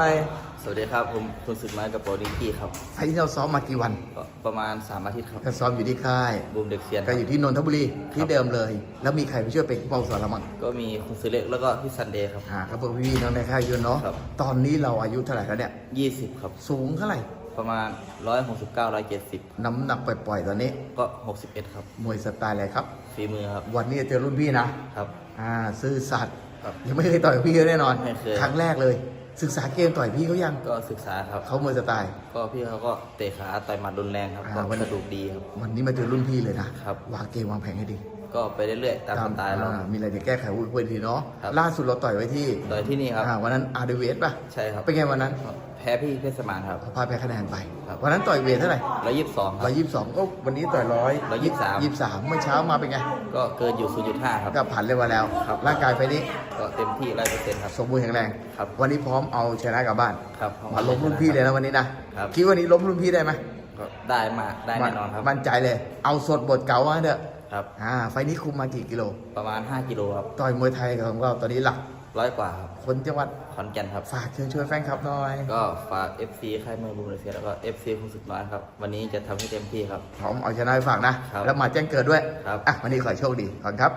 ไปสวัสดีครับ ผมคุณสุดไม้กับโปรดิงกี้ครับไฟล์ที่เราซ้อมมากี่วันก็ประมาณ 3 อาทิตย์ครับก็ซ้อมอยู่ที่ค่ายบูมเด็กเซียนก็อยู่ที่นนทบุรีที่เดิมเลย แล้วมีใครไปช่วยเป็นผู้เป้าสอนเรามั้งก็มีคุณสุเล็กแล้วก็พี่ซันเดย์ครับอ่าครับพวกพี่ๆน้องในค่ายอยืนเนาะครับตอนนี้เราอายุเท่าไหร่แล้วเนี่ย20 ครับ สูงเท่าไหร่ประมาณ 169 170 น้ำหนักปล่อยๆ ตอนนี้ก็ 61 ครับมวยสไตล์อะไรครับฝีมือครับวันนี้จะเจอรุ่นพี่นะครับอ่าซื่อสัตย์ครับ ยังไม่เคยต่อยกับพี่เขาแน่นอน ไม่เคย ครั้งแรกเลย ศึกษาเกมต่อยพี่เขายังก็ศึกษาครับ เขามวยสไตล์ก็พี่เขาก็เตะขาต่อยหมัดรุนแรงครับอ่าก็วัน กระดูกดีครับ วันนี้มาเจอรุ่นพี่เลยนะครับ วางเกมวางแผนให้ดี ก็ไปเรื่อยๆตามสไตล์เรา อ่ามีอะไรจะแก้ไขวุ้ยทีเนาะครับ ล่าสุดเราต่อยไว้ที่ต่อยที่นี่ครับ อ่าวันนั้นอาร์เดเวสป่ะใช่ครับเป็นไงวันนั้นแพ้พี่เพชรสมานครับพลาดแพ้คะแนนไป ครับ วันนั้นต่อยเวทเท่าไหร่122คร้รัอบ ยยี่สิบสองก็วันนี้ต่อยร้อย123 ยี่สิบสามเมื่อเช้ามาเป็นไงก็เกินอยู่0.5ครับ ก็ผ่านเรียกว่าแล้ว ครับ ร่างกายไปนี้ก็เต็มที่100%ครับ สมบูรณ์แข็งแรง ครับ วันนี้พร้อมเอาชนะกลับบ้าน ครับ มาล้มรุ่นพี่เลยนะวันนี้นะครับ คิดว่านี้ล้มรุ่นพี่ได้ไหมก็ได้มากได้แน่นอนครับ มั่นใจเลย เอาสดบทเก่ามาเถอะ ครับ อ่า ไฟล์นี้คุมมากี่กิโล ประมาณ 5 กิโลครับ ต่อยมวยไทยของเราตอนนี้หลักร้อยกว่าครับคนจังหวัดขอนแก่นครับ ฝากเชิญชวนแฟนคลับหน่อย ก็ฝาก FC ค่ายเมืองบูมเดเซียแล้วก็ FC คุณสุดน้อยครับ วันนี้จะทำให้เต็มที่ครับ พร้อมเอาชนะไปฝากนะ ครับแล้วมาแจ้งเกิดด้วย ครับ อะ วันนี้ขอให้โชคดีก่อนครับ